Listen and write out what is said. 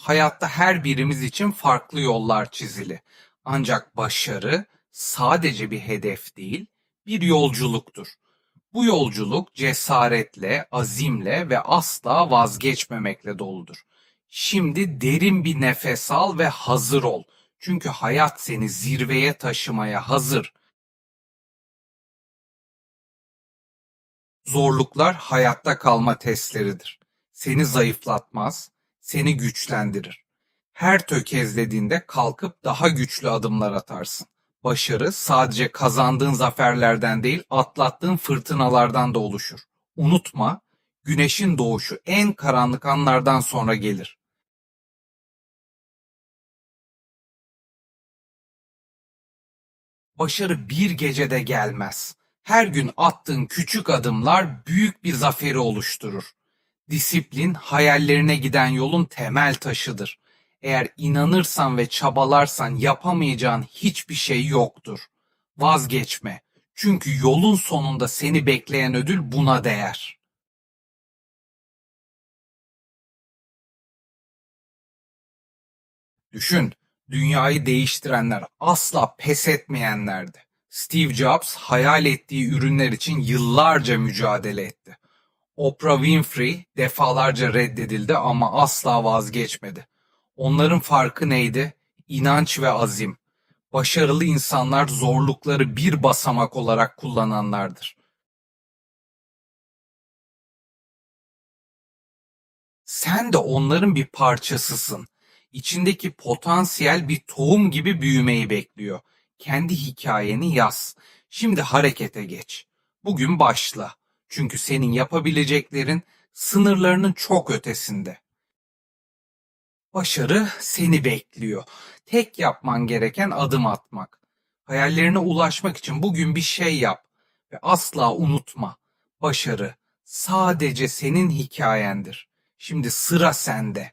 Hayatta her birimiz için farklı yollar çizili. Ancak başarı sadece bir hedef değil, bir yolculuktur. Bu yolculuk cesaretle, azimle ve asla vazgeçmemekle doludur. Şimdi derin bir nefes al ve hazır ol. Çünkü hayat seni zirveye taşımaya hazır. Zorluklar hayatta kalma testleridir. Seni zayıflatmaz, seni güçlendirir. Her tökezlediğinde kalkıp daha güçlü adımlar atarsın. Başarı sadece kazandığın zaferlerden değil, atlattığın fırtınalardan da oluşur. Unutma, güneşin doğuşu en karanlık anlardan sonra gelir. Başarı bir gecede gelmez. Her gün attığın küçük adımlar büyük bir zaferi oluşturur. Disiplin hayallerine giden yolun temel taşıdır. Eğer inanırsan ve çabalarsan yapamayacağın hiçbir şey yoktur. Vazgeçme. Çünkü yolun sonunda seni bekleyen ödül buna değer. Düşün, dünyayı değiştirenler asla pes etmeyenlerdi. Steve Jobs hayal ettiği ürünler için yıllarca mücadele etti. Oprah Winfrey defalarca reddedildi ama asla vazgeçmedi. Onların farkı neydi? İnanç ve azim. Başarılı insanlar zorlukları bir basamak olarak kullananlardır. Sen de onların bir parçasısın. İçindeki potansiyel bir tohum gibi büyümeyi bekliyor. Kendi hikayeni yaz. Şimdi harekete geç. Bugün başla. Çünkü senin yapabileceklerin sınırlarının çok ötesinde. Başarı seni bekliyor. Tek yapman gereken adım atmak. Hayallerine ulaşmak için bugün bir şey yap ve asla unutma. Başarı sadece senin hikayendir. Şimdi sıra sende.